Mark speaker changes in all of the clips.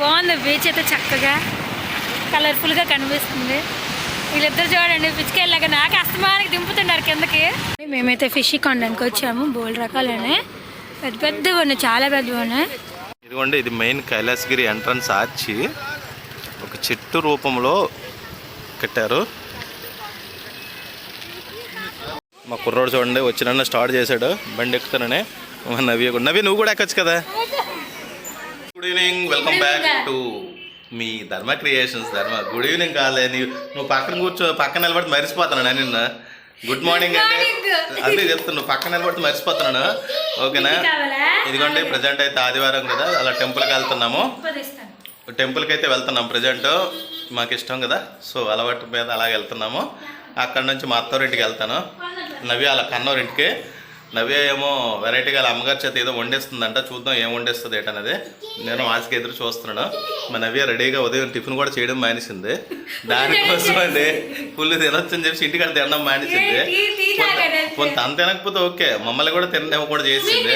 Speaker 1: బాగుంది. బీచ్ అయితే చక్కగా కలర్ఫుల్గా కనిపిస్తుంది. వీళ్ళిద్దరు చూడండి పిచ్చుకెళ్ళాక నాకు అస్తమానికి దింపుతున్నారు కిందకి. మేమైతే ఫిష్ కొనడానికి వచ్చాము బోల్ రకాలనే. పెద్ద పెద్దవి ఉన్నాయి చాలా పెద్దవి ఉన్నాయి.
Speaker 2: ఇదిగోండి ఇది మెయిన్ కైలాసగిరి ఎంట్రన్స్ ఆర్చి. ఒక చెట్టు రూపంలో కట్టారు. మా కుర్రోడు చూడండి వచ్చిన స్టార్ట్ చేశాడు. బండి ఎక్కుతానని. నవ్వి నవ్వి నువ్వు కూడా ఎక్కొచ్చు కదా? Good evening welcome back to me Dharma creations ధర్మ గుడ్ ఈవినింగ్ కాలే నీవు నువ్వు పక్కన కూర్చో పక్కన నిలబడి మరిచిపోతున్నాను నిన్న. గుడ్ మార్నింగ్ అంటే అదే చెప్తాను నువ్వు పక్కన నిలబడి మర్చిపోతున్నాను ఓకేనా? ఇదిగోండి ప్రజెంట్ అయితే ఆదివారం కదా అలా టెంపుల్కి వెళ్తున్నాము. టెంపుల్కి అయితే వెళ్తున్నాం ప్రజెంట్ మాకు ఇష్టం కదా సో అలవాటు మీద అలాగ వెళ్తున్నాము. అక్కడ నుంచి మా అత్తవారింటికి వెళ్తాను. నవ్య అలా కన్నోరింటికి. నవ్య ఏమో వెరైటీగా అమ్మగారి చేత ఏదో వండేస్తుందంట చూద్దాం ఏం వండేస్తుంది ఏంటనేది నేను ఆశకి ఎదురు చూస్తున్నాను. మా నవ్య రెడీగా ఉదయం టిఫిన్ కూడా చేయడం మానేసింది. దానికోసం అండి ఫుల్ తినొచ్చని చెప్పి ఇంటికి తినడం మానేసింది. కొంత అంత తినకపోతే ఓకే. మమ్మల్ని కూడా తినకుండా చేసింది.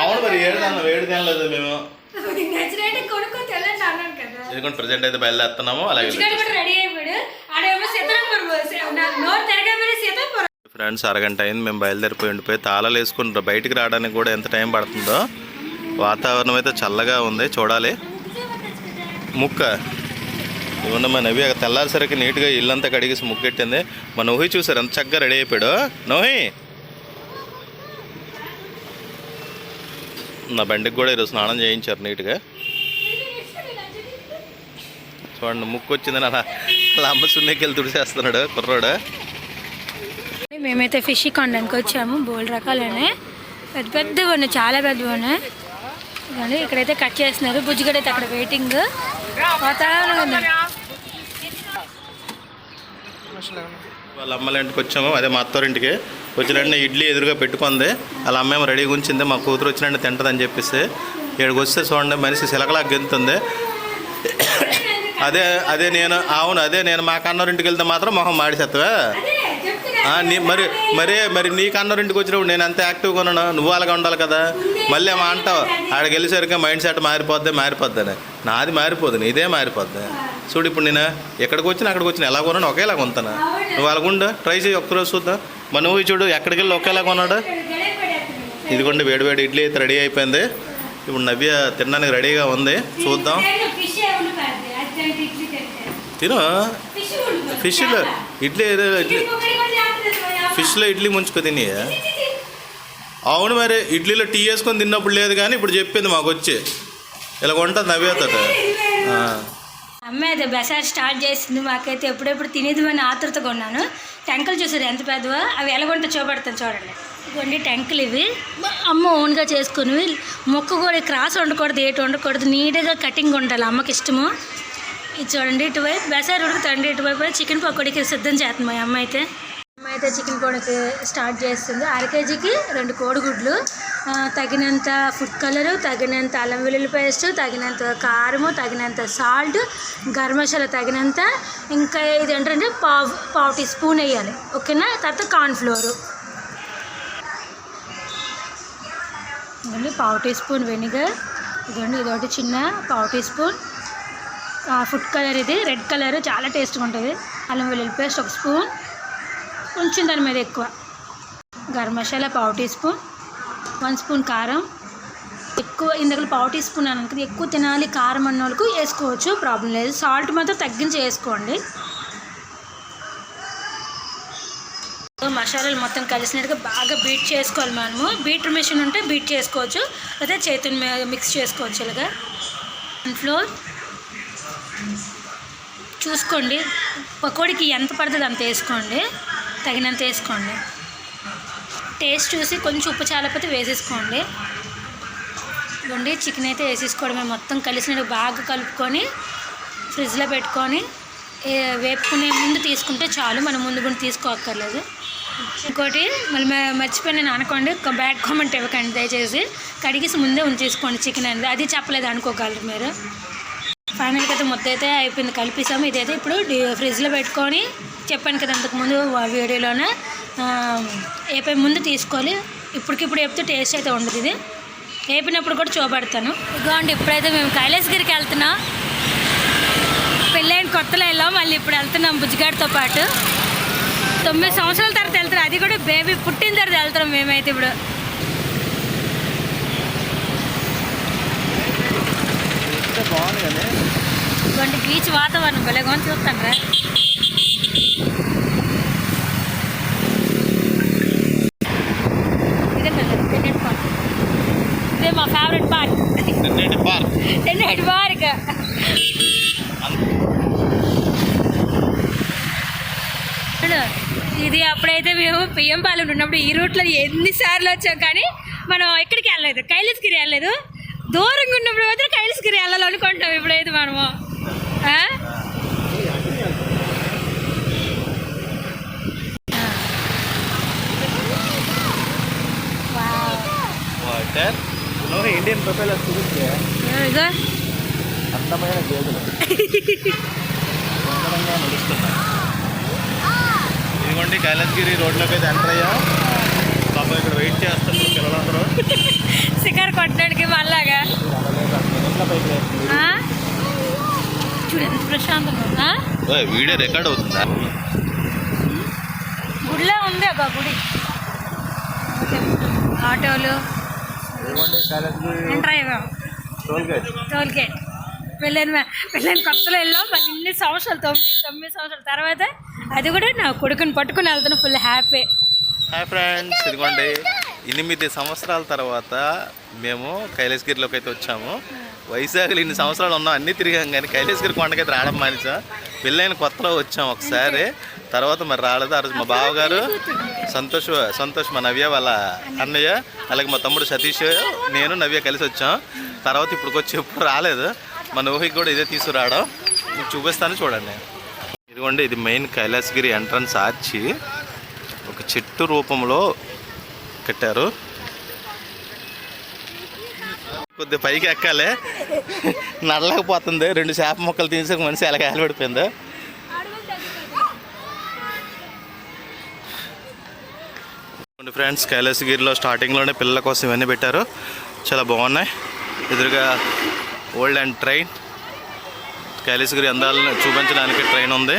Speaker 2: అవును మరి ఏడు తిన్నాం ఏడు తినలేదు మేము. ఎందుకంటే ప్రజెంట్ అయితే బయలుదేరుతున్నాము అలాగే ఫ్రెండ్స్ అరగంట అయింది. మేము బయలుదేరిపోయి ఉండిపోయి తాళాలు వేసుకుని బయటికి రావడానికి కూడా ఎంత టైం పడుతుందో. వాతావరణం అయితే చల్లగా ఉంది. చూడాలి. ముక్క. ఇవన్న మా నవ్వి తెల్లారిసరికి నీట్గా ఇల్లంతా కడిగేసి ముగ్గెట్టింది. మా నోహి చూసారు ఎంత చక్కగా రెడీ అయిపోయాడు. నోహి! నా బండికి కూడా ఈరోజు స్నానం చేయించారు నీట్గా. చూడండి ముక్కు వచ్చిందని అలా అలా అమ్మ సున్నెకెళ్ళి తుడిసేస్తున్నాడు కుర్రోడు.
Speaker 1: మేమైతే ఫిష్ కొనడానికి వచ్చాము. బోల్ రకాలనే. పెద్ద పెద్దవి ఉన్నాయి చాలా పెద్దవి ఉన్నాయి. కానీ ఇక్కడైతే కట్ చేస్తున్నారు. బుజ్జిగడ అయితే అక్కడ వెయిటింగ్ వాతావరణం ఉంది.
Speaker 2: వాళ్ళ అమ్మల ఇంటికి వచ్చాము. అదే మా అత్తవారింటికి వచ్చిన ఇడ్లీ ఎదురుగా పెట్టుకుంది. వాళ్ళ అమ్మేమో రెడీగా ఉంచింది. మా కూతురు వచ్చినట్టు తింటదని చెప్పేసి. ఇక్కడికి వస్తే చూడండి మనిషి సిలకలా గెంతుంది. అదే అదే నేను అవును అదే నేను మా కన్నోరింటికి వెళ్తే మాత్రం మొహం మాడిసేస్తావా నీ మరి మరే మరి నీ కన్నోరింటికి వచ్చినప్పుడు నేను అంత యాక్టివ్గా ఉన్నాను? నువ్వు అలాగా ఉండాలి కదా? మళ్ళీ ఏమో అంటావు ఆడికి వెళ్ళేసరికి మైండ్ సెట్ మారిపోద్ది మారిపోద్ది నాది మారిపోదు నీదే మారిపోద్ది. చూడు ఇప్పుడు నేను ఎక్కడికి వచ్చినా అక్కడికి వచ్చినా ఎలా కొన్నాను ఒకేలాగా ఉంటాను నువ్వు అలాగుండు ట్రై చేయి ఒక్కరోజు చూద్దాం. మా నువ్వు చూడు ఎక్కడికి వెళ్ళి ఒకేలాగా ఉన్నాడు? ఇదిగోండి వేడి వేడి ఇడ్లీ అయితే రెడీ అయిపోయింది. ఇప్పుడు నవ్య తినడానికి రెడీగా ఉంది. చూద్దాం. తిను. ఫిష్లో ఇడ్లీ ఇడ్లీ. ఫిష్లో ఇడ్లీ ముంచుకో తిని అవును మరి ఇడ్లీలో టీ వేసుకొని తిన్నప్పుడు లేదు కానీ ఇప్పుడు చెప్పింది మాకు వచ్చి. ఇలా ఉంటుంది నవ్వేతట.
Speaker 1: అమ్మాయి అయితే బెసార్ స్టార్ట్ చేసింది మాకైతే ఎప్పుడెప్పుడు తినేదిమని ఆతృతగా ఉన్నాను టెంకలు చూసారు ఎంత పెద్దవో? అవి ఎలాగొంటే చూపెడతాను చూడండి. ఇవ్వండి టెంకలు ఇవి. అమ్మ ఓన్గా చేసుకుని మొక్క కూడా క్రాస్ వండకూడదు ఏటు వండకూడదు. నీట్గా కటింగ్ ఉండాలి అమ్మకి ఇష్టము. ఇది చూడండి ఇటువైపు బెసార్ ఉడుకుతండి ఇటువైపు చికెన్ పకోడీకి సిద్ధం చేస్తుంది మా అమ్మ అయితే. అయితే చికెన్ పకోడీకి స్టార్ట్ చేస్తుంది. అర కేజీకి రెండు కోడిగుడ్లు తగినంత ఫుడ్ కలరు తగినంత అల్లం వెల్లుల్లి పేస్ట్ తగినంత కారము తగినంత సాల్ట్ గరం మసాలా తగినంత ఇంకా ఇది ఏంటంటే పావు పావు టీ స్పూన్ వేయాలి. ఓకేనా? తర్వాత కార్న్ఫ్లోరు ఇదండి పావు టీ స్పూన్ వెనిగర్. ఇదండి ఇదొకటి చిన్న పావు టీ స్పూన్. ఫుడ్ కలర్ ఇది రెడ్ కలర్ చాలా టేస్ట్గా ఉంటుంది. అల్లం వెల్లుల్లి పేస్ట్ ఒక స్పూన్. కొంచెం దాని మీద ఎక్కువ. గరం మసాలా పావు టీ స్పూన్ వన్ స్పూన్ కారం. ఎక్కువ ఇందులో పావు టీ స్పూన్ అని అనుకుంది ఎక్కువ తినాలి కారం అన్న వాళ్ళకు వేసుకోవచ్చు ప్రాబ్లం లేదు. సాల్ట్ మాత్రం తగ్గించి వేసుకోండి. మసాలాలు మొత్తం కలిసినట్టుగా బాగా బీట్ చేసుకోవాలి మనము. బీటర్ మిషన్ ఉంటే బీట్ చేసుకోవచ్చు లేదా చేతుని మీద మిక్స్ చేసుకోవచ్చు ఇలాగా. ఫ్లోర్ చూసుకోండి పకోడీకి ఎంత పడుతుంది అంత వేసుకోండి. తగినంత వేసుకోండి. టేస్ట్ చూసి కొంచెం ఉప్పు చాలకపోతే వేసేసుకోండి. ఇవ్వండి చికెన్ అయితే వేసేసుకోవడమే. మొత్తం కలిసినట్టు బాగా కలుపుకొని ఫ్రిడ్జ్లో పెట్టుకొని వేపుకునే ముందు తీసుకుంటే చాలు. మనం ముందు కూడా తీసుకోక్కర్లేదు. ఇంకోటి మళ్ళీ మర్చిపోయి నేను అనుకోండి ఒక బ్యాడ్ కామెంట్ ఇవ్వకండి దయచేసి. కడిగేసి ముందే ఉంచేసుకోండి చికెన్ అనేది. అది చెప్పలేదు అనుకోగలరు మీరు. ఫైనల్గా అయితే మొత్తం అయితే అయిపోయింది. కలిపిస్తాము ఇదైతే ఇప్పుడు ఫ్రిడ్జ్లో పెట్టుకొని చెప్పాను కదా అంతకుముందు వీడియోలోనే. వేపే ముందు తీసుకోవాలి. ఇప్పటికిప్పుడు చెప్తే టేస్ట్ అయితే ఉండదు ఇది. వేపినప్పుడు కూడా చూపెడతాను. ఇదిగోండి ఇప్పుడైతే మేము కైలాసగిరికి వెళ్తున్నాం. పెళ్ళైన కొత్తలో వెళ్ళాం. మళ్ళీ ఇప్పుడు వెళ్తున్నాం బుజ్జిగాడితో పాటు. తొమ్మిది సంవత్సరాల తర్వాత వెళ్తున్నాం. అది కూడా బేబీ పుట్టిన తర్వాత వెళ్తున్నాం మేమైతే ఇప్పుడు.
Speaker 2: బాగుంది కానీ.
Speaker 1: ఇటువంటి బీచ్ వాతావరణం భలే కొని చూస్తాను రా. ఇదే పిల్లలు, టెన్నెట్ పార్క్. ఇదే మా ఫేవరెట్ పార్క్ టెన్నెట్ పార్క్ చూడు, ఇది అప్పుడైతే మేము పిఎం పాలెం ఉన్నప్పుడు ఈ రూట్లో ఎన్నిసార్లు వచ్చాం కానీ మనం ఎక్కడికి వెళ్ళలేదు. కైలాసగిరి వెళ్ళలేదు. దూరంగా ఉన్నప్పుడు మాత్రం కైలాసగిరి వెళ్ళాలి అనుకుంటాం ఇప్పుడైతే మనము.
Speaker 2: ఇండియన్ ప్రొఫైలర్ చూస్తే
Speaker 1: ఇదిగో.
Speaker 2: అందమైన గేదెలు సుందరంగా నడుస్తున్నాయి. ఇదిగోండి కైలాసగిరి రోడ్లోకి అయితే ఎంటర్ అయ్యాం. పాపం ఇక్కడ వెయిట్ చేస్తున్నారు పిల్లలందరూ.
Speaker 1: షికారు కొట్టడానికి మళ్ళాగా? ఆ? చూడు ఎంత ప్రశాంతంగా
Speaker 2: వీడియో రికార్డ్ అవుతుందా?
Speaker 1: గుడిలో ఉంది ఒక గుడి. ఆటోలు. Enter
Speaker 2: toll gate
Speaker 1: toll gate పెళ్ళైన పెళ్ళైన కొత్తలో వెళ్ళాం. మళ్ళీ ఇన్ని సంవత్సరాలు తొమ్మిది తొమ్మిది సంవత్సరాల తర్వాత అది కూడా నా కొడుకుని పట్టుకుని వెళ్తున్నా ఫుల్ హ్యాపీ
Speaker 2: హాయ్ ఫ్రెండ్స్ ఇదిగోండి. ఎనిమిది సంవత్సరాల తర్వాత మేము కైలాసగిరిలోకి అయితే వచ్చాము. వైజాగ్లో ఇన్ని సంవత్సరాలు ఉన్నాం అన్నీ తిరిగాం కానీ కైలాసగిరి కొండకైతే రావడం మానేసాం. పెళ్ళైన కొత్తలో వచ్చాం ఒకసారి. తర్వాత మరి రాలేదు? ఆ రోజు మా బావగారు సంతోష్ సంతోష్ మా నవ్య వాళ్ళ అన్నయ్య అలాగే మా తమ్ముడు సతీష్ నేను నవ్య కలిసి వచ్చాం. తర్వాత ఇప్పటికి వచ్చి ఎప్పుడు రాలేదు. మా నోహికి కూడా ఇదే తీసుకురావడం. చూపిస్తాను చూడండి. ఇదిగోండి ఇది మెయిన్ కైలాసగిరి ఎంట్రన్స్ ఆర్చి. ఒక చెట్టు రూపంలో కట్టారు. కొద్ది పైకి ఎక్కాలి. నడలేకపోతుంది రెండు చేప మొక్కలు తీసి ఒక మనిషి ఎలా పడిపోయింది ఫ్రెండ్స్ కైలాసగిరిలో స్టార్టింగ్లోనే పిల్లల కోసం ఇవన్నీ పెట్టారు. చాలా బాగున్నాయి. ఎదురుగా ఓల్డ్ అండ్ ట్రైన్ కైలాసగిరి అందాలను చూపించడానికి ట్రైన్ ఉంది.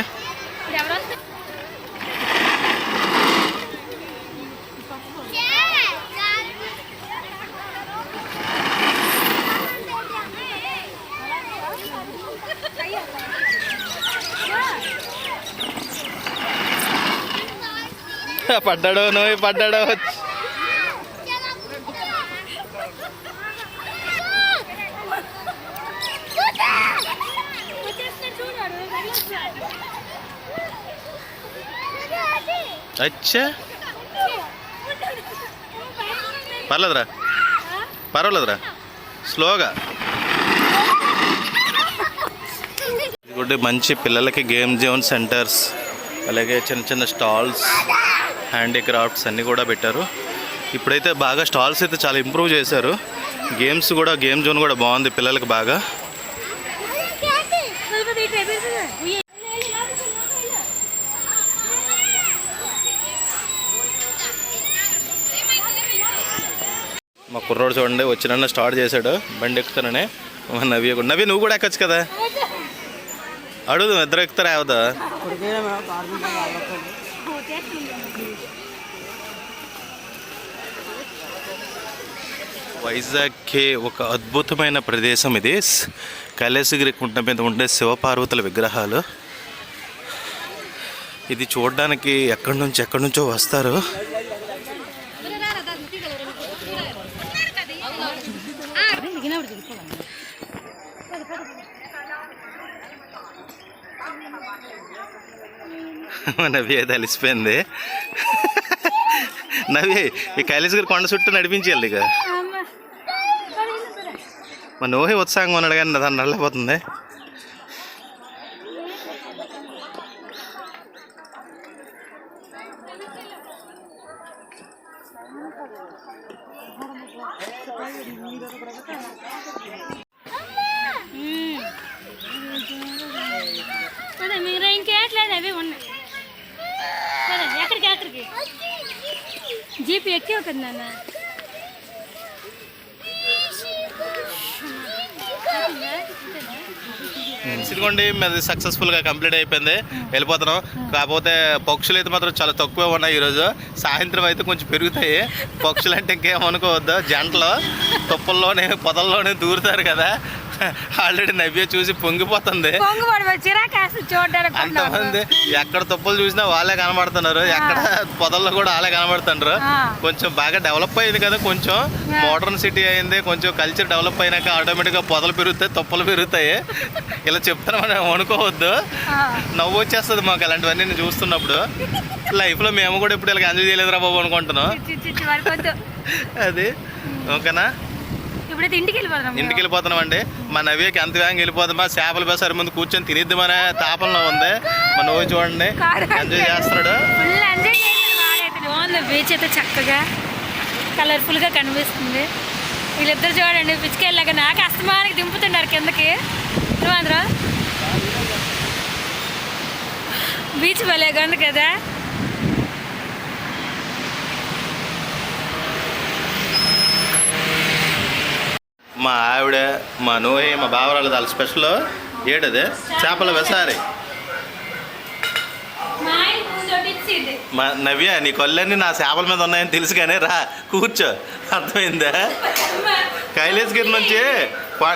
Speaker 2: పడ్డాడు నువ్వు పడ్డాడు. అచ్చా. పర్లేదురా. పర్వాలేదురా. స్లోగా. గుడ్ మంచి పిల్లలకి గేమ్ జోన్ సెంటర్స్ అలాగే చిన్న చిన్న స్టాల్స్. హ్యాండీక్రాఫ్ట్స్ అన్నీ కూడా పెట్టారు. ఇప్పుడైతే బాగా స్టాల్స్ అయితే చాలా ఇంప్రూవ్ చేశారు. గేమ్స్ కూడా గేమ్ జోన్ కూడా బాగుంది పిల్లలకి బాగా. మా కుర్రోడు చూడండి వచ్చిన స్టార్ట్ చేశాడు. బండి ఎక్కుతాననే. మా నవ్య కూడా నువ్వు కూడా ఎక్కచ్చు కదా? అడుగుదాం ఇద్దరు ఎక్కుతారా అవదా వైజాగ్కి ఒక అద్భుతమైన ప్రదేశం ఇది. కైలాసగిరి కుంట మీద ఉండే శివపార్వతుల విగ్రహాలు. ఇది చూడడానికి ఎక్కడి నుంచి ఎక్కడి నుంచో వస్తారు. నవ్వి అయితే అలిసిపోయింది నవ్వి ఈ కైలాసగిరి కొండ చుట్టూ నడిపించాలి ఇక. మా నోహి ఉత్సాహంగా ఉన్నాడు కానీ దాన్ని నల్లపోతుంది
Speaker 1: అదే మీరు ఇంకేట్లేదు అవి ఉన్నాయి సరే ఎక్కడికి ఎక్కడికి జీప్ ఎక్కి కదా నాన్న
Speaker 2: ఇదిగోండి మీది సక్సెస్ఫుల్గా కంప్లీట్ అయిపోయింది. వెళ్ళిపోతున్నాం. కాకపోతే పక్షులు అయితే మాత్రం చాలా తక్కువే ఉన్నాయి ఈరోజు. సాయంత్రం అయితే కొంచెం పెరుగుతాయి. పక్షులు అంటే ఇంకేమనుకోవద్దు జంటలు తుప్పల్లోనే పొదల్లోనే దూరుతారు కదా. ఆల్రెడీ నవ్య చూసి పొంగిపోతుంది. అంతమంది ఎక్కడ తుప్పలు చూసినా వాళ్ళే కనబడుతున్నారు. ఎక్కడ పొదల్లో కూడా వాళ్ళే కనబడుతున్నారు. కొంచెం బాగా డెవలప్ అయింది కదా కొంచెం. మోడర్న్ సిటీ అయింది. కొంచెం కల్చర్ డెవలప్ అయినాక ఆటోమేటిక్గా పొదలు పెరుగుతాయి తుప్పలు పెరుగుతాయి. ఇలా చెప్తామని అనుకోవద్దు నవ్వు వచ్చేస్తుంది మాకు అలాంటివన్నీ నేను చూస్తున్నప్పుడు. లైఫ్లో మేము కూడా ఇప్పుడు ఇలా ఎంజాయ్ చేయలేదురా బాబు అనుకుంటున్నాం. అది. ఓకేనా?
Speaker 1: ఇప్పుడైతే ఇంటికి వెళ్ళిపోతున్నాం
Speaker 2: ఇంటికి వెళ్ళిపోతున్నాం అండి మా నవ్యకి ఎంత వేగంగా వెళ్ళిపోతామా చేపల బేసారి ముందు కూర్చొని తినిద్దామనే తాపంలో ఉంది. మా నువ్వు చూడండి. ఎంజాయ్ చేస్తున్నాడు.
Speaker 1: ఫుల్ ఎంజాయ్ చేయాలి బాగుంది. బీచ్ అయితే చక్కగా కలర్ఫుల్గా కనిపిస్తుంది. వీళ్ళిద్దరు చూడండి. పిచ్చికెళ్ళాక నాకు అస్తమానికి దింపుతున్నారు కిందకి. నువ్వు బీచ్ భలేగా ఉంది కదా.
Speaker 2: మా ఆవిడ మా నోయి మా బావరాలు వాళ్ళ స్పెషల్ ఏడది? చేపల వెసారి.
Speaker 1: మా
Speaker 2: నవ్య నీ కొల్లన్నీ నా చేపల మీద ఉన్నాయని తెలుసు కానీ రా కూర్చో. అర్థమైందా? కైలాసగిరి నుంచి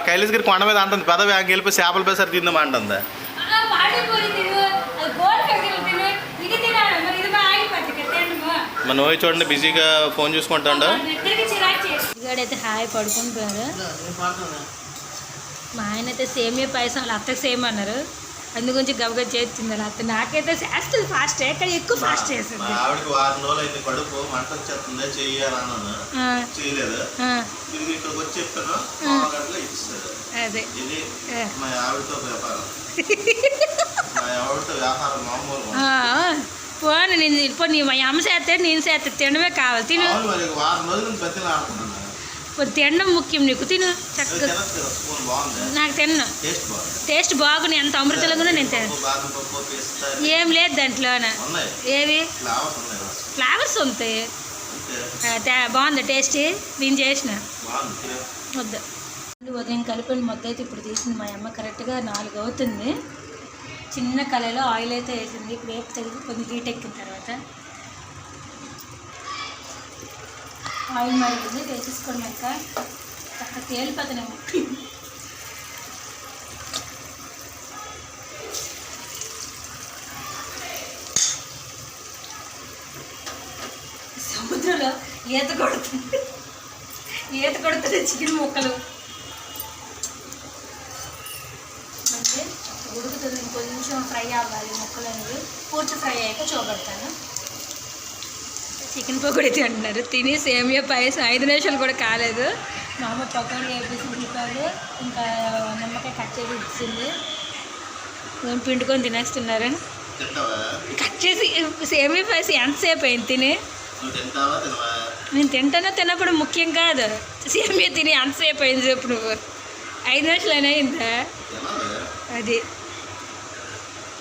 Speaker 2: కైలాసగిరి కొండ మీద అంటుంది పెద బ్యాంక్ వెళ్ళిపోయి చేపల పెసారి తిందామా అంటుందా.
Speaker 1: మా
Speaker 2: నోయి చూడండి బిజీగా ఫోన్ చూసుకుంటాడు
Speaker 1: ఇగాడైతే హాయ్ పడుకుంటున్నారు. మా ఆయన అయితే సేమియా పాయసం వాళ్ళ అత్తకి సేమ్ అన్నారు. అందు గురించి గబగబ చేస్తుంది వాళ్ళ అత్త నాకైతే చేస్తుంది ఫాస్ట్ కానీ ఎక్కువ ఫాస్ట్ చేస్తుంది.
Speaker 2: ఆవిడకి వారం రోజులు అయితే కడుపు మంట వచ్చేస్తుంది చెయ్యాలన్నాను.
Speaker 1: ఆ,
Speaker 2: చేయలేదు.
Speaker 1: ఆ,
Speaker 2: తిరిగి ఇక్కడికి వచ్చి గంటలో
Speaker 1: అదే.
Speaker 2: ఇది. మా ఆవిడతో వ్యాపారం. మా ఆవిడతో వ్యాపారం మామూలు.
Speaker 1: ఆ, పోను నేను ఇప్పుడు నీ మా అమ్మ చేస్తే నేను చేస్తే తినడమే కావాలి తిను.
Speaker 2: వారం రోజుల బతిలా ఆడుతున్నాను
Speaker 1: తినడం ముఖ్యం నీకు. తిను చక్కగా. నాకు తిన్ను.
Speaker 2: టేస్ట్ బాగుంది
Speaker 1: ఎంత అమృతంగా కూడా నేను తిన ఏం లేదు దాంట్లోన. ఏవి?
Speaker 2: ఫ్లేవర్స్
Speaker 1: ఉంటాయి. బాగుంది టేస్ట్. నేను చేసిన. వద్దు. ఉదయం కలిపిన మొత్తం అయితే ఇప్పుడు తీసింది మా అమ్మ. కరెక్ట్గా నాలుగు అవుతుంది. చిన్న కళలో ఆయిల్ అయితే వేసింది. ఇప్పుడు వేపు తగ్గి కొంచెం హీట్ ఎక్కిన తర్వాత ఆయిల్ మరిగింది వేసేసుకున్నాక అక్కడ తేలిపోతున్నాము సముద్రంలో ఈత కొడుతుంది. ఈత కొడుతుంది చికెన్ ముక్కలు. అంటే ఉడుకుతుంది కొంచెం ఫ్రై అవ్వాలి ముక్కలు అనేవి. పూర్తి ఫ్రై అయ్యాక చూపెడతాను. చికెన్ పకోడీ తింటున్నారు. తిని సేమియా పాయసం ఐదు నిమిషాలు కూడా కాలేదు. మా అమ్మ పకోడీ వేపేసి ఉల్లిపాయలు ఇంకా నిమ్మకాయ కట్ చేసి ఇచ్చింది. పిండుకొని తినేస్తున్నారు? కట్ చేసి సేమియా పాయసం ఎంతసేపు అయింది? తిని నేను తింటానో తినప్పుడు ముఖ్యం కాదు. సేమియా తిని ఎంతసేపు అయింది చెప్పు నువ్వు. ఐదు నిమిషాలు అయినా అయిందా?
Speaker 2: తినాలి
Speaker 1: అది.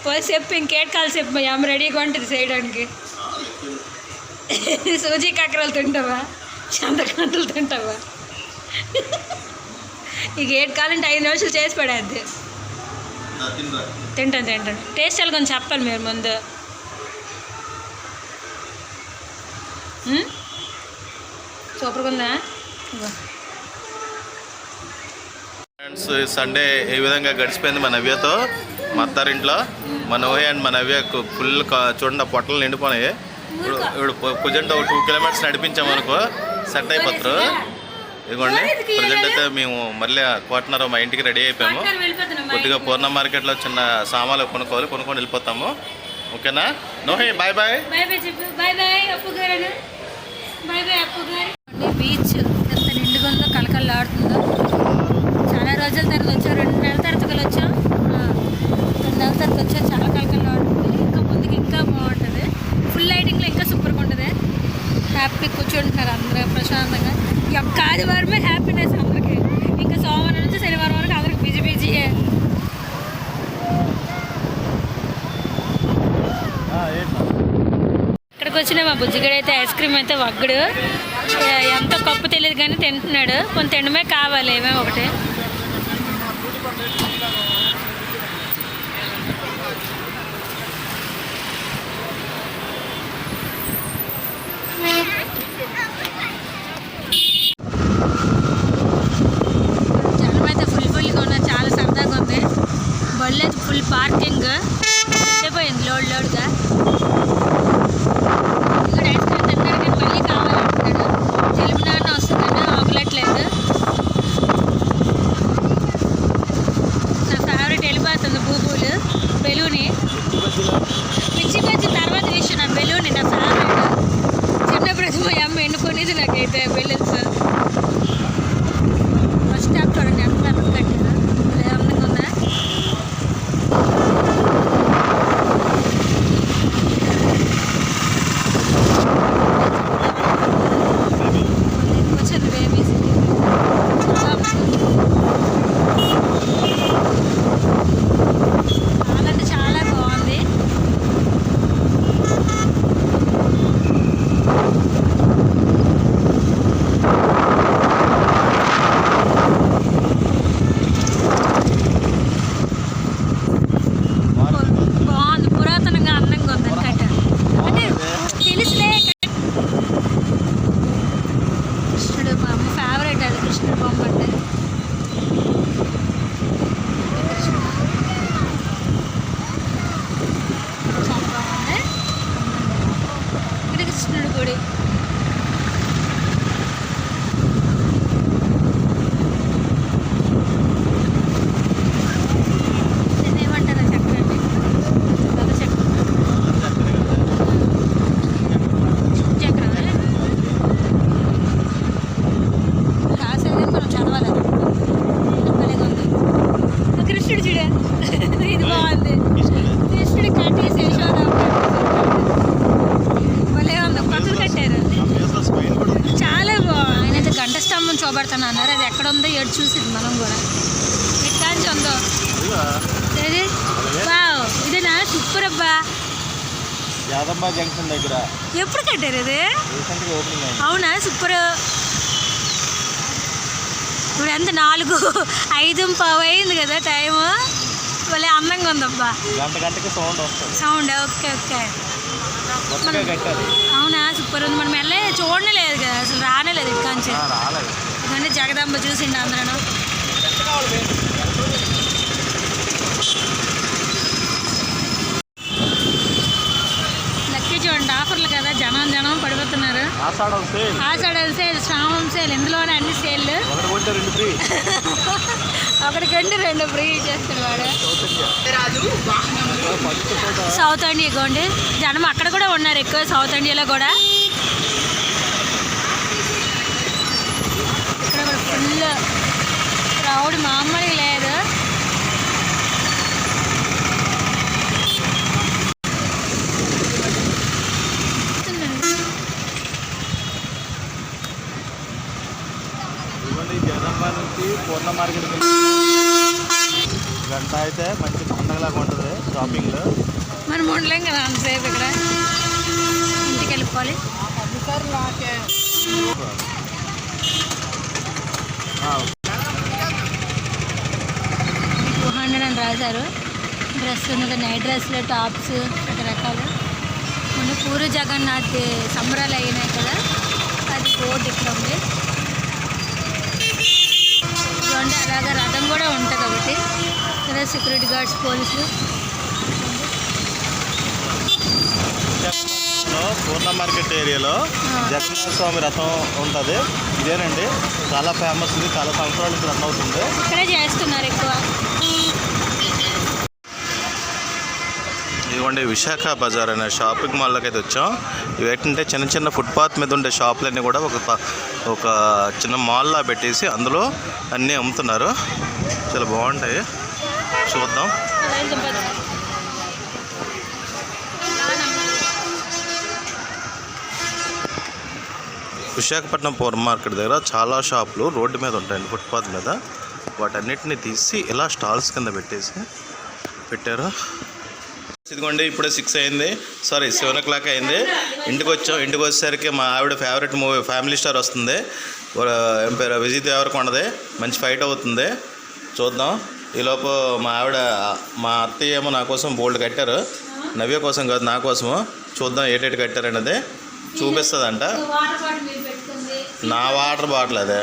Speaker 1: పోయి చెప్పు ఇంకేట్ కాలు చెప్పు మా అమ్మ రెడీగా ఉంటుంది చేయడానికి. సూజీ కాకరలు తింటావా? చంద్రకాంతలు తింటావా? ఇక ఏడు కాలంటే ఐదు నిమిషాలు చేసి పడేద్ది. తింటాను తింటాను. టేస్ట్ ఎలా కొంచెం చెప్పాలి మీరు ముందు. సూపర్గా ఉందా?
Speaker 2: ఫ్రెండ్స్ సండే ఏ విధంగా గడిచిపోయింది మా నవ్యతో? మా అత్తారింట్లో? మా నవ్య అండ్ మా నవ్యకు ఫుల్ చూడండి పొట్టలు నిండిపోయినాయి. ఇప్పుడు ఇప్పుడు ప్రజెంట్ ఒక టూ కిలోమీటర్స్ నడిపించాము అనుకో సెట్ అయిపోతారు. ఇదిగోండి ప్రజెంట్ అయితే మేము మళ్ళీ కోటనర మా ఇంటికి రెడీ అయిపోయాము. కొద్దిగా పూర్ణ మార్కెట్లో చిన్న సామాన్లు కొనుక్కోవాలి కొనుక్కొని వెళ్ళిపోతాము. ఓకేనా? నోహే బాయ్ బాయ్
Speaker 1: బీచ్ ఎంత నిండుగా ఉందో కలకల్లాడుతుందో చాలా రోజుల తర్వాత వచ్చాం రెండు నెలల తర్వాత వచ్చాం. రెండు నెలల తర్వాత వచ్చాం చాలా కలకల్లాడుతుంది ఇంకా ముందుకు ఇంకా బాగుంటుంది ఫుల్ లైటింగ్లో ఇంకా సూపర్గా ఉంటుంది హ్యాపీ కూర్చుంటున్నారు అందరూ ప్రశాంతంగా. ఈ ఒక్క ఆదివారమే హ్యాపీనెస్ అందరికి. ఇంకా సోమవారం నుంచి శనివారం వరకు అందరికి బిజీ బిజీయే ఇక్కడికి వచ్చిన మా బుజ్జిగడు అయితే ఐస్ క్రీమ్ అయితే వగ్గడు. ఎంతో కప్పు తెలియదు కానీ తింటున్నాడు. కొంత తినడమే కావాలి ఏమే ఒకటి.
Speaker 2: সুন্দর করে జంక్షన్ దగ్గర.
Speaker 1: ఎప్పుడు కట్టారు ఇది? అవునా? సూపర్. ఇప్పుడు ఎంత? నాలుగు ఐదు పావు అయింది కదా టైము. భలే అందంగా ఉందబ్బా.
Speaker 2: గంట గంటకి సౌండ్ వస్తుంది.
Speaker 1: Sound okay okay. అవునా? సూపర్ ఉంది. మనం వెళ్ళే చూడనే లేదు కదా. అసలు రానే లేదు ఇక్కడ నుంచి. ఎందుకంటే జగదాంబ చూసిండు అందరూ లక్కీ చూడండి ఆఫర్లు కదా జనం జనం పడిపోతున్నారు
Speaker 2: Ashadham sale.
Speaker 1: Ashadham sale Shravanam sale ఇందులోనే అన్ని సేల్.
Speaker 2: ఒకటి కొంటే రెండు ఫ్రీ.
Speaker 1: రెండు ఫ్రీ
Speaker 2: ఫోటో
Speaker 1: సౌత్ ఇండియా గోండి. జనం అక్కడ కూడా ఉన్నారు ఎక్కువ సౌత్ ఇండియాలో కూడా. ఇక్కడ కూడా ఫుల్ క్రౌడ్ మామూలుగా లేదు
Speaker 2: ఇవ్వండి జగదంబ నుంచి పూర్ణ మార్కెట్ గంట అయితే మంచి పండగలాగా ఉంటుంది షాపింగ్లో
Speaker 1: మనం ఉండలేం కదా అంతసేపు ఇక్కడ. ఇంటికి వెళ్ళిపోవాలి. టూ హండ్రెడ్ అని రాశారు డ్రెస్ ఉంది నైట్ డ్రెస్లు టాప్స్ రకరకాలు. మొన్న పూరి జగన్నాథ్ సంబరాలు అయినాయి కదా. అది బోర్డు ఇక్కడ ఉంది. చూడండి అలాగా రథం కూడా ఉంటుంది ఒకటి ఇక్కడ సెక్యూరిటీ గార్డ్స్ పోలీసులు.
Speaker 2: పూర్ణ మార్కెట్ ఏరియాలో. జగన్నాథ స్వామి రథం ఉంటుంది. ఇదేనండి. చాలా ఫేమస్ ఇది. చాలా సంవత్సరాల నుంచి రన్ అవుతుంది.
Speaker 1: ఇక్కడే చేస్తున్నారు ఎక్కువ.
Speaker 2: ఇదిగోండి విశాఖ బజార్ అనే షాపింగ్ మాల్లోకి అయితే వచ్చాం. ఇవి ఏంటంటే చిన్న చిన్న ఫుట్పాత్ మీద ఉండే షాపులన్నీ కూడా ఒక ఒక చిన్న మాల్లా పెట్టేసి అందులో అన్నీ అమ్ముతున్నారు. చాలా బాగుంటాయి. చూద్దాం. విశాఖపట్నం పూర్ మార్కెట్ దగ్గర చాలా షాపులు రోడ్డు మీద ఉంటాయండి ఫుట్పాత్ మీద. వాటన్నిటిని తీసి ఇలా స్టాల్స్ కింద పెట్టేసి పెట్టారు. ఇదిగోండి ఇప్పుడే సిక్స్ అయింది. సారీ సెవెన్ ఓ క్లాక్ అయింది. ఇంటికి వచ్చాం ఇంటికి వచ్చేసరికి మా ఆవిడ ఫేవరెట్ మూవీ ఫ్యామిలీ స్టార్ వస్తుంది. ఏం పేరు? విజయ్ దేవరకొండది. మంచి ఫైట్ అవుతుంది. చూద్దాం. ఈలోపు మా ఆవిడ మా అత్తయ్య ఏమో నా కోసం బోల్డ్ కట్టారు. నవ్య కోసం కాదు నా కోసము. చూద్దాం ఏటేటి కట్టారన్నది చూపిస్తుందంట. నా వాటర్ బాటిల్ అదే.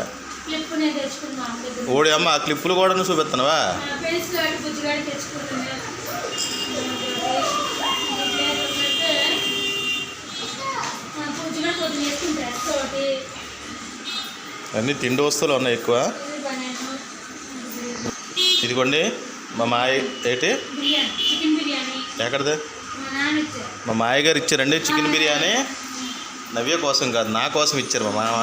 Speaker 2: ఓడి అమ్మ ఆ క్లిప్పులు కూడా చూపిస్తున్నావా
Speaker 1: పొద్దున వేసుకుని డ్రెస్ ఒకటి
Speaker 2: అన్నీ తిండి వస్తువులు ఉన్నాయి ఎక్కువ. ఇదిగోండి మా మాయ ఏంటి? ఎక్కడిది?
Speaker 1: మా
Speaker 2: మాయ గారు ఇచ్చారండి చికెన్ బిర్యానీ. నవ్య కోసం కాదు నా కోసం ఇచ్చారు మా మామ.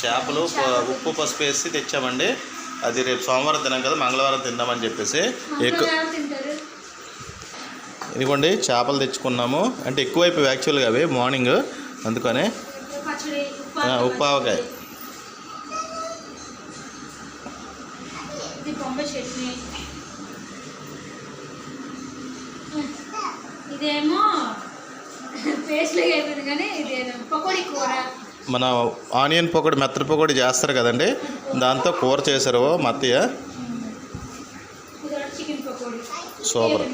Speaker 1: చేపలు
Speaker 2: ఉప్పు పసుపు వేసి తెచ్చామండి. అది రేపు సోమవారం తినాం కదా మంగళవారం తిందామని చెప్పేసి. ఎక్కువ ఇదిగోండి చేపలు తెచ్చుకున్నాము. అంటే ఎక్కువైపోయి యాక్చువల్గా అవి మార్నింగ్ అందుకనే
Speaker 1: పచ్చడి
Speaker 2: ఆ, ఉప్పు ఆవకాయ.
Speaker 1: ఇది బొంబాయి చట్నీ. ఇదేమో పేస్ట్లో అయిపోయింది కానీ ఇదేమో పకోడీ కూర.
Speaker 2: మన ఆనియన్ పకోడి మెత్తడి పకోడి చేస్తారు కదండి. దాంతో కూర చేశారు మా అత్తయ్య.
Speaker 1: ఇది ఒకటి చికెన్ పకోడీ.
Speaker 2: సూపర్.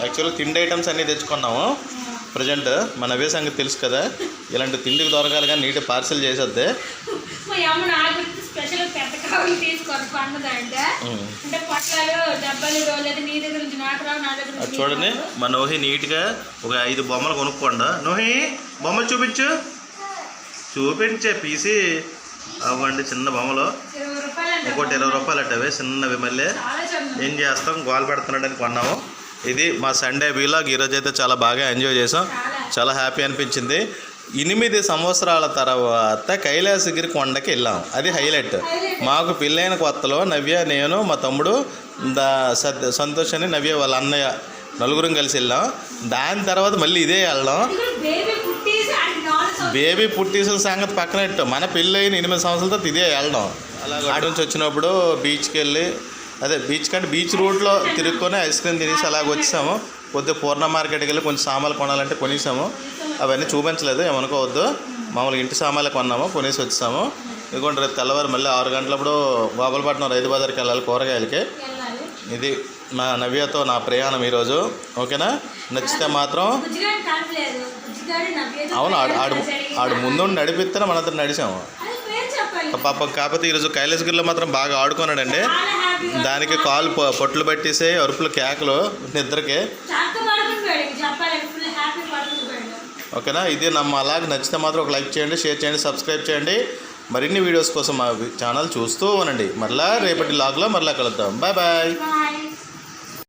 Speaker 2: యాక్చువల్గా తిండి ఐటమ్స్ అన్నీ తెచ్చుకున్నాము. ప్రజెంట్ మన అవే సంగతి తెలుసు కదా. ఇలాంటి తిండికి దొరకాలి కానీ నీటి పార్సల్ చేసేద్దే.
Speaker 1: మా అమ్మ నాకు స్పెషల్ పెద్ద కావాలి తీసుకొని పండుదంటే.
Speaker 2: ఉమ్.
Speaker 1: అంటే పొట్లాలు డబ్బాలు లేదా నీ దగ్గర నుంచి నాకు రావు నా దగ్గర
Speaker 2: అది
Speaker 1: నుంచి
Speaker 2: చూడండి. మా నోహి నీట్గా ఒక ఐదు బొమ్మలు కొనుక్కోండి. నోహి బొమ్మలు చూపించు. చూపించే పీసి. అవ్వండి చిన్న బొమ్మలు.
Speaker 1: ఇరవై రూపాయలు అంటే
Speaker 2: ఒకటి ఇరవై రూపాయలు అట్టవి చిన్నవి మళ్ళీ. ఏం చేస్తాం? గోల్ పెడుతున్నాడని కొన్నాము. ఇది మా సండే వీలాగ్ ఈరోజు అయితే చాలా బాగా ఎంజాయ్ చేసాం. చాలా హ్యాపీ అనిపించింది. ఎనిమిది సంవత్సరాల తర్వాత కైలాసగిరి కొండకి వెళ్ళాం. అది హైలైట్ మాకు పెళ్ళైన కొత్తలో నవ్య నేను మా తమ్ముడు దా సంతోష్ అని నవ్య వాళ్ళ అన్నయ్య నలుగురం కలిసి వెళ్ళాం. దాని తర్వాత మళ్ళీ ఇదే వెళ్ళాం
Speaker 1: బేబీ
Speaker 2: పుట్టిసిన సంగతి పక్కనట్టు మన పెళ్ళి అయిన ఎనిమిది సంవత్సరాల తర్వాత ఇదే వెళ్ళడం. అలా నుంచి వచ్చినప్పుడు బీచ్కి వెళ్ళి అదే బీచ్ కంటే బీచ్ రూట్లో తిరుక్కొని ఐస్ క్రీమ్ తినేసి అలాగ వచ్చాము. కొద్దిగా పూర్ణ మార్కెట్కి వెళ్ళి కొంచెం సామాన్లు కొనాలంటే కొనేసాము. అవన్నీ చూపించలేదు ఏమనుకోవద్దు. మామూలుగా ఇంటి సామాన్లు కొన్నాము కొనేసి వచ్చాము. ఇదిగోండి రేపు తెల్లవారు మళ్ళీ ఆరు గంటలప్పుడు గోపాలపట్నం రైతు బజార్కి వెళ్ళాలి కూరగాయలకి. ఇది మా నవ్యతో నా ప్రయాణం ఈరోజు. ఓకేనా? నచ్చితే మాత్రం అవును ఆడు ఆడు ఆడు ముందు నడిపిస్తే మనందరం నడిచాము.
Speaker 1: అది పేరు చెప్పాలి
Speaker 2: పాప కాకపోతే ఈరోజు కైలాసగిరిలో మాత్రం బాగా ఆడుకున్నాడండి. దానికి కాలు పొట్లు పట్టేసి అరుపులు కేకలు నిద్రకి. ఓకేనా? ఇది నమ్మ అలాగే నచ్చితే మాత్రం ఒక లైక్ చేయండి షేర్ చేయండి సబ్స్క్రైబ్ చేయండి. మరిన్ని వీడియోస్ కోసం మా ఛానల్ చూస్తూ ఉండండి. మరలా రేపటి లాగ్లో మరలా కలుద్దాం. బాయ్.
Speaker 1: బాయ్.